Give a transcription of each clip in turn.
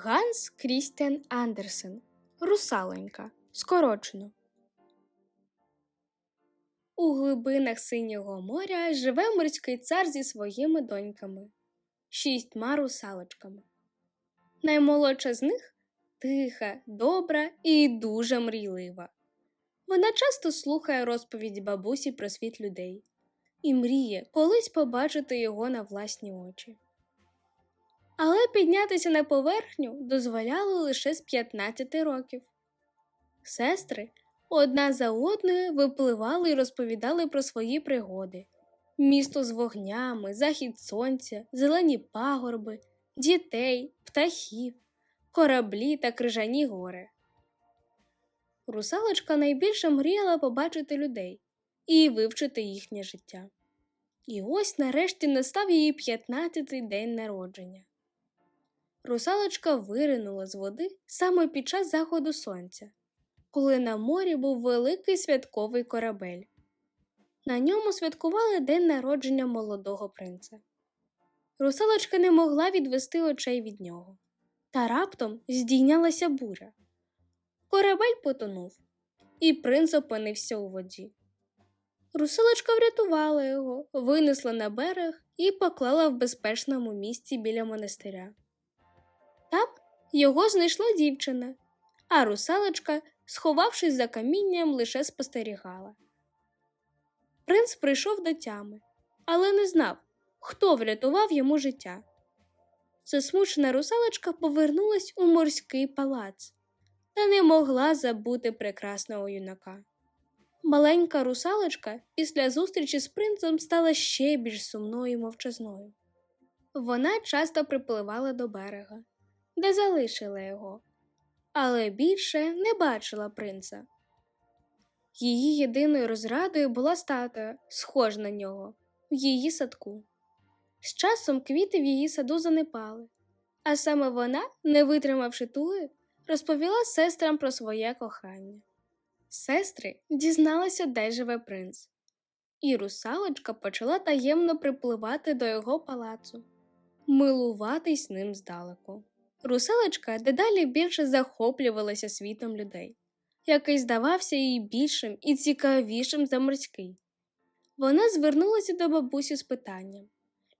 Ганс Крістіан Андерсен. Русаленька. Скорочено. У глибинах синього моря живе морський цар зі своїми доньками, шістьма русалочками. Наймолодша з них тиха, добра і дуже мрійлива. Вона часто слухає розповіді бабусі про світ людей і мріє колись побачити його на власні очі. Але піднятися на поверхню дозволяли лише з 15 років. Сестри одна за одною випливали і розповідали про свої пригоди: місто з вогнями, захід сонця, зелені пагорби, дітей, птахів, кораблі та крижані гори. Русалочка найбільше мріяла побачити людей і вивчити їхнє життя. І ось нарешті настав її 15-й день народження. Русалочка виринула з води саме під час заходу сонця, коли на морі був великий святковий корабель. На ньому святкували день народження молодого принца. Русалочка не могла відвести очей від нього, та раптом здійнялася буря. Корабель потонув, і принц опинився у воді. Русалочка врятувала його, винесла на берег і поклала в безпечному місці біля монастиря. Там його знайшла дівчина, а русалочка, сховавшись за камінням, лише спостерігала. Принц прийшов до тями, але не знав, хто врятував йому життя. Засмучена русалочка повернулась у морський палац та не могла забути прекрасного юнака. Маленька русалочка після зустрічі з принцем стала ще більш сумною і мовчазною. Вона часто припливала до берега, де залишила його, але більше не бачила принца. Її єдиною розрадою була статуя, схожа на нього, в її садку. З часом квіти в її саду занепали, а саме вона, не витримавши туги, розповіла сестрам про своє кохання. Сестри дізналися, де живе принц, і русалочка почала таємно припливати до його палацу, милуватись ним здалеку. Русалочка дедалі більше захоплювалася світом людей, який здавався їй більшим і цікавішим за морський. Вона звернулася до бабусі з питанням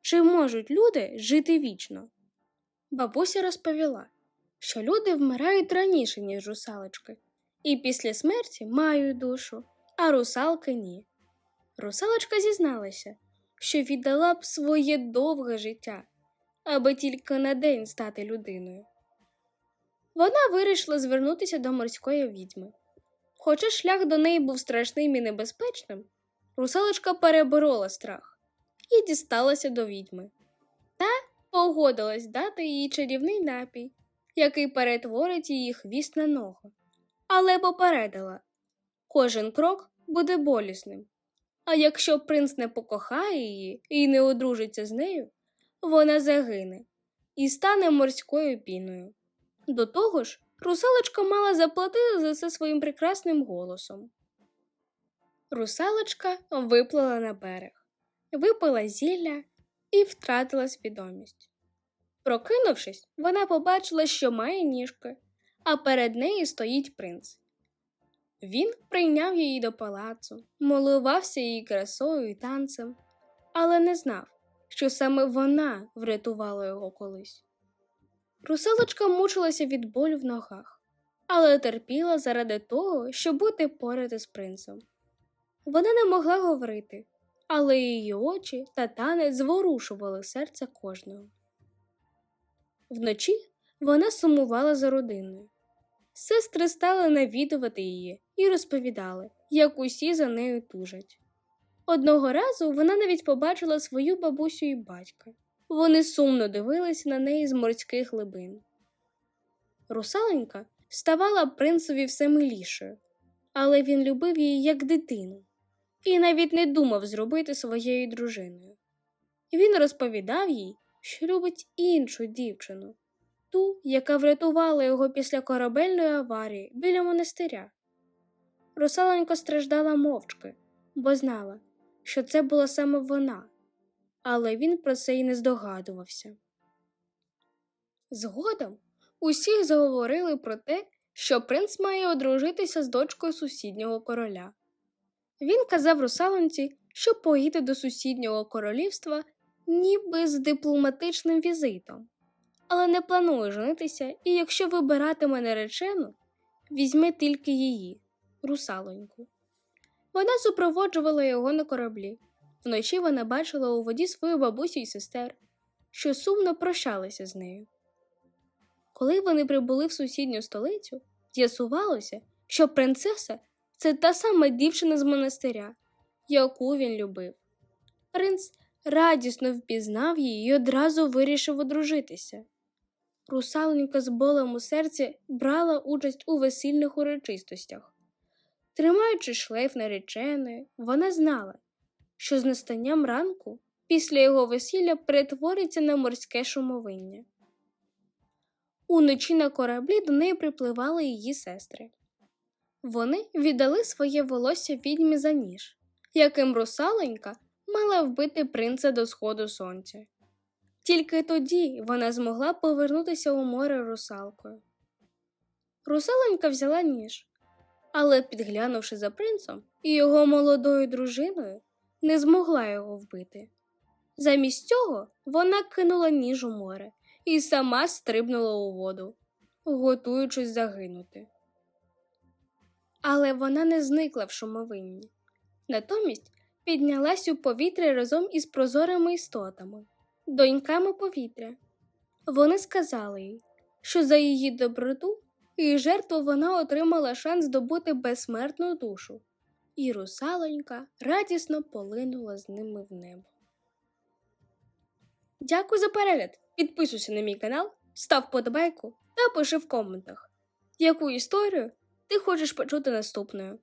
чи можуть люди жити вічно? Бабуся розповіла, що люди вмирають раніше, ніж русалочки, і після смерті мають душу, а русалки ні. Русалочка зізналася, що віддала б своє довге життя, аби тільки на день стати людиною. Вона вирішила звернутися до морської відьми. Хоча шлях до неї був страшним і небезпечним, русалочка переборола страх і дісталася до відьми. Та погодилась дати їй чарівний напій, який перетворить її хвіст на ногу, але попередила кожен крок буде болісним. А якщо принц не покохає її і не одружиться з нею, вона загине і стане морською піною. До того ж, русалочка мала заплатити за це своїм прекрасним голосом. Русалочка виплила на берег, випила зілля і втратила свідомість. Прокинувшись, вона побачила, що має ніжки, а перед нею стоїть принц. Він прийняв її до палацу, милувався її красою і танцем, але не знав, що саме вона врятувала його колись. Русалочка мучилася від болю в ногах, але терпіла заради того, щоб бути поряд із принцем. Вона не могла говорити, але її очі та танець зворушували серце кожного. Вночі вона сумувала за родиною. Сестри стали навідувати її і розповідали, як усі за нею тужать. Одного разу вона навіть побачила свою бабусю і батька. Вони сумно дивилися на неї з морських глибин. Русаленька ставала принцеві все милішою, але він любив її як дитину і навіть не думав зробити своєю дружиною. Він розповідав їй, що любить іншу дівчину, ту, яка врятувала його після корабельної аварії біля монастиря. Русаленька страждала мовчки, бо знала, що це була саме вона, але він про це й не здогадувався. Згодом, Усіх заговорили про те, що принц має одружитися з дочкою сусіднього короля. Він казав русалонці, що поїде до сусіднього королівства ніби з дипломатичним візитом, але не планує женитися, і якщо вибиратиме наречену, візьме тільки її, русалоньку. Вона супроводжувала його на кораблі. Вночі вона бачила у воді свою бабусю й сестер, що сумно прощалися з нею. Коли вони прибули в сусідню столицю, з'ясувалося, що принцеса це та сама дівчина з монастиря, яку він любив. Принц радісно впізнав її і одразу вирішив одружитися. Русаленька з болем у серці брала участь у весільних урочистостях. Тримаючи шлейф нареченої, вона знала, що з настанням ранку після його весілля перетвориться на морське шумовиння. Уночі на кораблі до неї припливали її сестри. Вони віддали своє волосся відьмі за ніж, яким русаленька мала вбити принца до сходу сонця. Тільки тоді вона змогла повернутися у море русалкою. Русаленька взяла ніж, але, підглянувши за принцем і його молодою дружиною, не змогла його вбити. Замість цього вона кинула ніж у море і сама стрибнула у воду, готуючись загинути. Але вона не зникла в шумовинні. Натомість піднялась у повітря разом із прозорими істотами, доньками повітря. Вони сказали їй, що за її доброту і жертву вона отримала шанс здобути безсмертну душу, і русалонька радісно полинула з ними в небо. Дякую за перегляд! Підписуйся на мій канал, став подобайку та пиши в коментах, яку історію ти хочеш почути наступною.